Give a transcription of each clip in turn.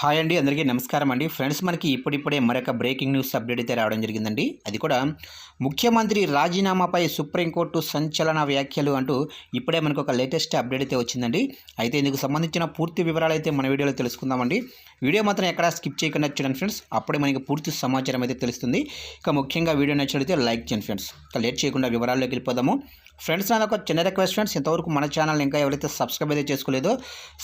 Hi అండి అందరికీ నమస్కారం అండి. ఫ్రెండ్స్ మనకి ఇప్పుడిప్పుడే మరొక బ్రేకింగ్ న్యూస్ అప్డేట్ అయితే రావడం జరిగిందండి. అది కూడా ముఖ్యమంత్రి రాజీనామాపై సుప్రీంకోర్టు సంచలన వ్యాఖ్యలు అంటూ ఇప్పుడే మనకు ఒక లేటెస్ట్ అప్డేట్ అయితే వచ్చిందండి. అయితే ఇందుకు సంబంధించిన పూర్తి వివరాలు అయితే మన వీడియోలో తెలుసుకుందామండి. వీడియో మాత్రం ఎక్కడ స్కిప్ చేయకుండా చూడండి ఫ్రెండ్స్. అప్పుడే మనకి పూర్తి సమాచారం అయితే తెలుస్తుంది. ఇక ముఖ్యంగా వీడియో నచ్చినట్లయితే లైక్ చేయండి ఫ్రెండ్స్. ఇక లేట్ చేయకుండా వివరాల్లోకి వెళ్ళిపోదాము. ఫ్రెండ్స్ నాది ఒక చిన్న రిక్వెస్ట్ ఫ్రెండ్స్. ఇంతవరకు మన ఛానల్ ఇంకా ఎవరైతే సబ్స్క్రైబ్ అయితే చేసుకోలేదో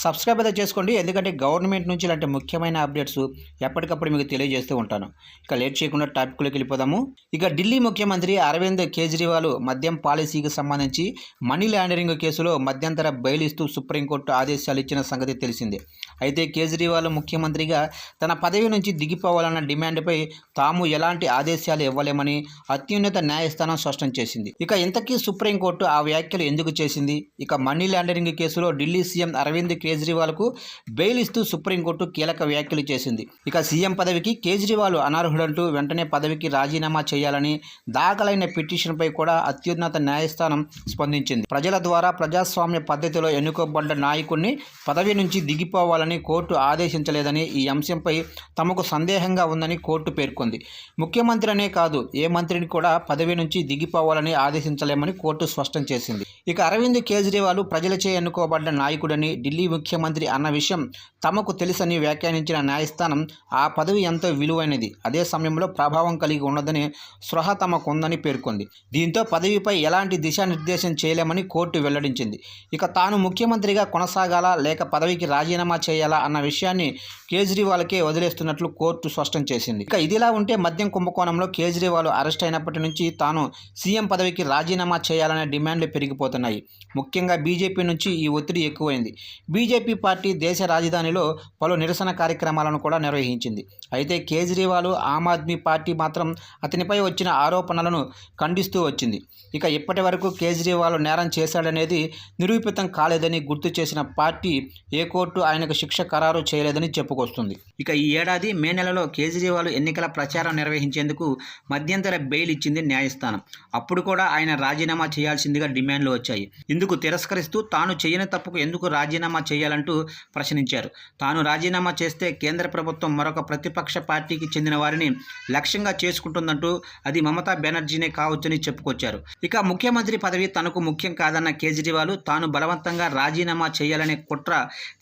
సబ్స్క్రైబ్ అయితే చేసుకోండి. ఎందుకంటే గవర్నమెంట్ నుంచి ఇలాంటి ముఖ్యమైన అప్డేట్స్ ఎప్పటికప్పుడు మీకు తెలియజేస్తూ ఉంటాను. ఇక లేట్ చేయకుండా టాపిక్లోకి వెళ్ళిపోదాము. ఇక ఢిల్లీ ముఖ్యమంత్రి అరవింద్ కేజ్రీవాల్ మద్యం పాలసీకి సంబంధించి మనీ లాండరింగ్ కేసులో మధ్యంతర బెయిల్ ఇస్తూ సుప్రీంకోర్టు ఆదేశాలు ఇచ్చిన సంగతి తెలిసిందే. అయితే కేజ్రీవాల్ ముఖ్యమంత్రిగా తన పదవి నుంచి దిగిపోవాలన్న డిమాండ్పై తాము ఎలాంటి ఆదేశాలు ఇవ్వలేమని అత్యున్నత న్యాయస్థానం స్పష్టం చేసింది. ఇక ఇంతకీ సుప్రీంకోర్టు ఆ వ్యాఖ్యలు ఎందుకు చేసింది? ఇక మనీ లాండరింగ్ కేసులో ఢిల్లీ సీఎం అరవింద్ కేజ్రీవాల్కు బెయిల్ ఇస్తూ సుప్రీంకోర్టు కీలక వ్యాఖ్యలు చేసింది. ఇక సీఎం పదవికి కేజ్రీవాల్ అనర్హుడంటూ వెంటనే పదవికి రాజీనామా చేయాలని దాఖలైన పిటిషన్పై కూడా అత్యున్నత న్యాయస్థానం స్పందించింది. ప్రజల ద్వారా ప్రజాస్వామ్య పద్ధతిలో ఎన్నుకోబడ్డ నాయకుడిని పదవి నుంచి దిగిపోవాలని కోర్టు ఆదేశించలేదని ఈ అంశంపై తమకు సందేహంగా ఉందని కోర్టు పేర్కొంది. ముఖ్యమంత్రి అనే కాదు ఏ మంత్రిని కూడా పదవి నుంచి దిగిపోవాలని ఆదేశించలేమని కోర్టు స్పష్టం చేసింది. ఇక అరవింద్ కేజ్రీవాల్ ప్రజలచే ఎన్నుకోబడ్డ నాయకుడని ఢిల్లీ ముఖ్యమంత్రి అన్న విషయం తమకు తెలుసని వ్యాఖ్యానించిన న్యాయస్థానం ఆ పదవి ఎంతో విలువైనది. అదే సమయంలో ప్రభావం కలిగి ఉన్నదని స్పృహ తమకు ఉందని పేర్కొంది. దీంతో పదవిపై ఎలాంటి దిశానిర్దేశం చేయలేమని కోర్టు వెల్లడించింది. ఇక తాను ముఖ్యమంత్రిగా కొనసాగాలా లేక పదవికి రాజీనామా చేయాలా అన్న విషయాన్ని కేజ్రీవాల్కే వదిలేస్తున్నట్లు కోర్టు స్పష్టం చేసింది. ఇక ఇదిలా ఉంటే మద్యం కుంభకోణంలో కేజ్రీవాల్ అరెస్ట్ అయినప్పటి నుంచి తాను సీఎం పదవికి రాజీనామా చేయాలనే డిమాండ్లు పెరిగిపోతున్నాయి ముఖ్యంగా బీజేపీ నుంచి ఈ ఒత్తిడి ఎక్కువైంది. బీజేపీ పార్టీ దేశ రాజధానిలో పలు నిరసన కార్యక్రమాలను కూడా నిర్వహించింది. అయితే కేజ్రీవాల్ ఆమ్ ఆద్మీ పార్టీ మాత్రం అతనిపై వచ్చిన ఆరోపణలను ఖండిస్తూ వచ్చింది. ఇక ఇప్పటి వరకు కేజ్రీవాల్ నేరం చేశాడనేది నిరూపితం కాలేదని గుర్తు చేసిన పార్టీ ఏ కోర్టు ఆయనకు శిక్ష ఖరారు చేయలేదని చెప్పుకొస్తుంది. ఇక ఈ ఏడాది మే నెలలో కేజ్రీవాల్ ఎన్నికల ప్రచారం నిర్వహించేందుకు మధ్యంతర బెయిల్ ఇచ్చింది న్యాయస్థానం. అప్పుడు కూడా ఆయన రాజీనామా చేయాల్సిందిగా డిమాండ్లు వచ్చాయి. ఇందుకు తిరస్కరిస్తూ తాను చేయని తప్పుకు ఎందుకు రాజీనామా చేయాలంటూ ప్రశ్నించారు. తాను రాజీనామా చేస్తే కేంద్ర ప్రభుత్వం మరొక ప్రతిపక్ష పార్టీకి చెందిన వారిని లక్ష్యంగా చేసుకుంటుందంటూ అది మమతా బెనర్జీనే కావచ్చని చెప్పుకొచ్చారు. ఇక ముఖ్యమంత్రి పదవి తనకు ముఖ్యం కాదన్న కేజ్రీవాల్ తాను బలవంతంగా రాజీనామా చేయాలనే కుట్ర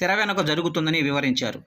తెర వెనుక జరుగుతుందని వివరించారు.